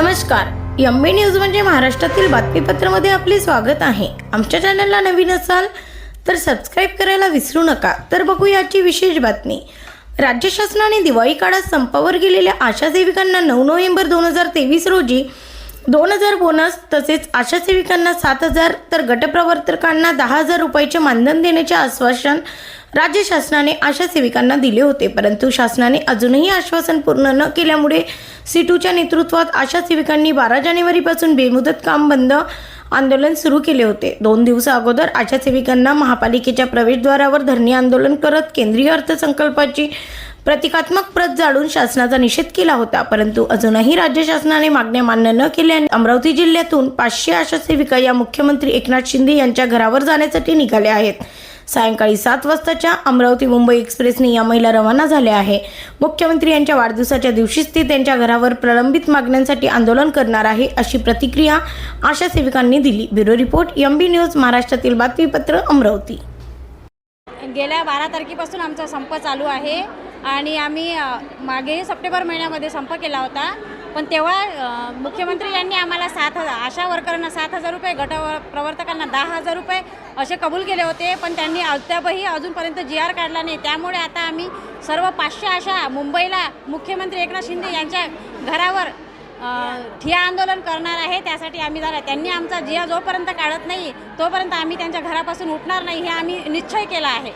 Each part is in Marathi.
नमस्कार. एम बी न्यूज म्हणजे महाराष्ट्रातील बातमीपत्रामध्ये आपले स्वागत आहे. आमच्या चॅनलला नवीन असाल तर सबस्क्राईब करायला विसरू नका. तर बघू याची विशेष बातमी. राज्य शासनाने दिवाळी काळात संपावर गेलेल्या आशा सेविकांना नऊ नोव्हेंबर दोन हजार तेवीस रोजी दोन हजार बोनस तसेच आशा सेविकांना सात हजार तर गटप्रवर्तकांना दहा हजार रुपयाचे मानधन देण्याचे आश्वासन राज्य शासनाने आशा सेविकांना दिले होते परंतु शासनाने अजूनही आश्वासन पूर्ण न केल्यामुळे सिटूच्या नेतृत्वात आशा सेविकांनी बारा जानेवारीपासून बेमुदत काम बंद आंदोलन सुरू केले होते. दोन दिवसा अगोदर आशा सेविकांना महापालिकेच्या प्रवेशद्वारावर धरणे आंदोलन करत केंद्रीय अर्थसंकल्पाची प्रतिकात्मक प्रत जाळून शासनाचा निषेध केला होता परंतु अजूनही राज्य शासनाने मागण्या मान्य न केल्याने अमरावती जिल्ह्यातून पाचशे आशा सेविका या मुख्यमंत्री एकनाथ शिंदे यांच्या घरावर जाण्यासाठी निघाल्या आहेत. सायंकाळी सात वाजताच्या अमरावती मुंबई एक्सप्रेसने या महिला रवाना झाल्या आहे. मुख्यमंत्री यांच्या वाढदिवसाच्या दिवशीच ते त्यांच्या घरावर प्रलंबित मागण्यांसाठी आंदोलन करणार आहे अशी प्रतिक्रिया आशा सेविकांनी दिली. Bureau report M B news महाराष्ट्रातील बातमीपत्र अमरावती. गेल्या बारा तारखेपासून आमचा संप चालू आहे आणि आम्ही मागेही सप्टेंबर महिन्यामध्ये संप केला होता. पण तेव्हा मुख्यमंत्री यांनी आम्हाला सात हजार आशा वर्करांना सात हजार रुपये गट प्रवर्तकांना दहा हजार रुपये असे कबूल केले होते पण त्यांनी अद्यापही अजूनपर्यंत जी आर काढला नाही. त्यामुळे आता आम्ही सर्व पाचशे आशा मुंबईला मुख्यमंत्री एकनाथ शिंदे यांच्या घरावर ठिया आंदोलन करणार आहे त्यासाठी आम्ही झाला त्यांनी आमचा जिया जोपर्यंत काढत नाही तोपर्यंत आम्ही त्यांच्या घरापासून उठणार नाही हे आम्ही निश्चय केला आहे.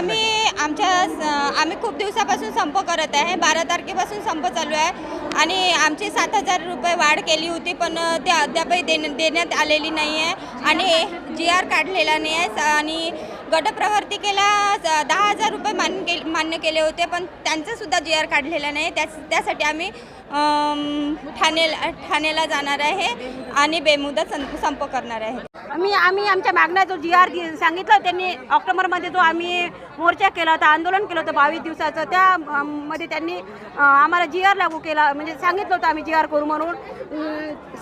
आम्ही आमच्या आम्ही खूप दिवसापासून संप करत आहे. बारा तारखेपासून संप चालू आहे. आणि आमची सात हजार रुपये वाढ केली होती पण ते अद्यापही देण देण्यात आलेली नाही आहे आणि जी आर काढलेला नाही आहे आणि गटप्रवर्तिकेला ज- दहा हजार रुपये मान्य के मान्य केले होते पण त्यांचंसुद्धा जी आर काढलेला नाही. त्याच त्यासाठी आम्ही ठाणे ठाणेला ठाणेला जाणार आहे आणि बेमुदत सं संप करणार आहे. आम्ही आम्ही आमच्या मागण्या जो जी आर सांगितलं त्यांनी ऑक्टोबरमध्ये जो आम्ही मोर्चा केला होता आंदोलन केलं होतं बावीस दिवसाचं त्या मध्ये त्यांनी आम्हाला जी आर लागू केला म्हणजे सांगितलं होतं आम्ही जी आर करू म्हणून.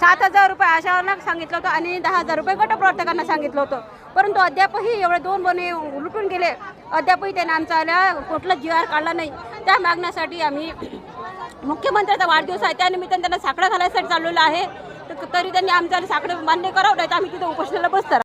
सात हजार रुपये आशावाला सांगितलं होतं आणि दहा हजार रुपये गटप्रवर्तकांना सांगितलं होतं. परंतु अद्यापही एवढे दोन बने लुटून गेले. अद्यापही त्याने आमचा आल्या कुठला जी आर काढला नाही. त्या मागण्यासाठी आम्ही मुख्यमंत्र्याचा वाढदिवस आहे. त्यानिमित्ताने त्यांना साकडं घालायसाठी चाललेलं आहे. तर तरी त्यांनी आमच्याला साकडं मान्य करावं नाही तर आम्ही तिथं उपोषणाला बसणार.